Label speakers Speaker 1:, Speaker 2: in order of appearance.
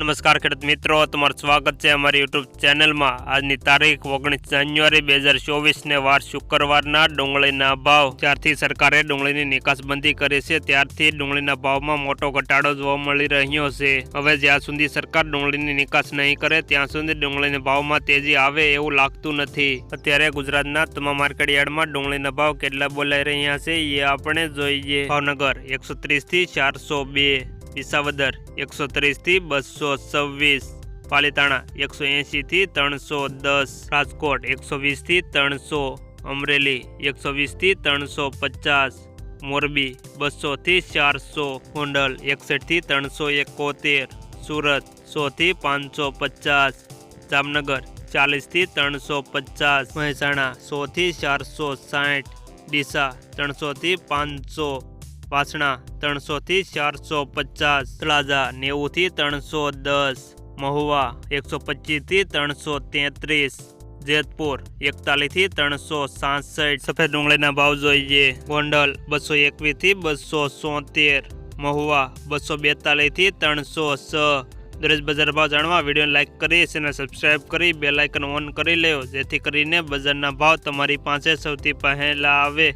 Speaker 1: નમસ્કાર ખેડૂત મિત્રો, તમારું સ્વાગત છે અમારી યુટ્યુબ ચેનલમાં. આજની તારીખ ઓગણીસ જાન્યુઆરી બે હજાર ચોવીસને વાર શુક્રવારના ડુંગળીના ભાવ. જ્યારથી સરકારે ડુંગળીની નિકાસબંધી કરી છે, ત્યારથી ડુંગળીના ભાવમાં મોટો ઘટાડો જોવા મળી રહ્યો છે. હવે જ્યાં સુધી સરકાર ડુંગળીની નિકાસ નહીં કરે, ત્યાં સુધી ડુંગળીના ભાવમાં તેજી આવે એવું લાગતું નથી. અત્યારે ગુજરાતના તમામ માર્કેટ યાર્ડમાં ડુંગળીના ભાવ કેટલા બોલાઈ રહ્યા છે, એ આપણે જોઈએ. ભાવનગર એકસો ત્રીસથી ચારસો બે. વિસાવદર એકસો ત્રીસથી બસો છવ્વીસ પાલીતાણા એકસો એંશીથી ત્રણસો દસ રાજકોટ એકસો વીસથી ત્રણસો અમરેલી એકસો વીસથી ત્રણસો પચાસ મોરબી બસોથી ચારસો ગોંડલ એકસઠથી ત્રણસો એકોતેર સુરત સોથી પાંચસો પચાસ જામનગર ચાલીસથી ત્રણસો પચાસ મહેસાણા સોથી ચારસો સાઠ ડીસા ત્રણસોથી પાંચસો વાસણા ત્રણસોથી ચારસો પચાસ, તળાજા નેવુંથી ત્રણસો દસ, મહુવા એકસો પચીસથી ત્રણસો તેત્રીસ, જેતપુર એકતાલીસથી ત્રણસો સાસઠ, સફેદ ડુંગળીના ભાવ જોઈએ. ગોંડલ બસો એકવીસથી બસો સોતેર, મહુવા બસો બેતાલીસથી ત્રણસો છ. દરેજ બજાર ભાવ જાણવા વીડિયો લાઇક કરી અને સબસ્ક્રાઇબ કરી બે લાઇકન ઓન કરી લેવો જેથી કરીને બજારના ભાવ તમારી પાસે સૌથી પહેલાં આવે.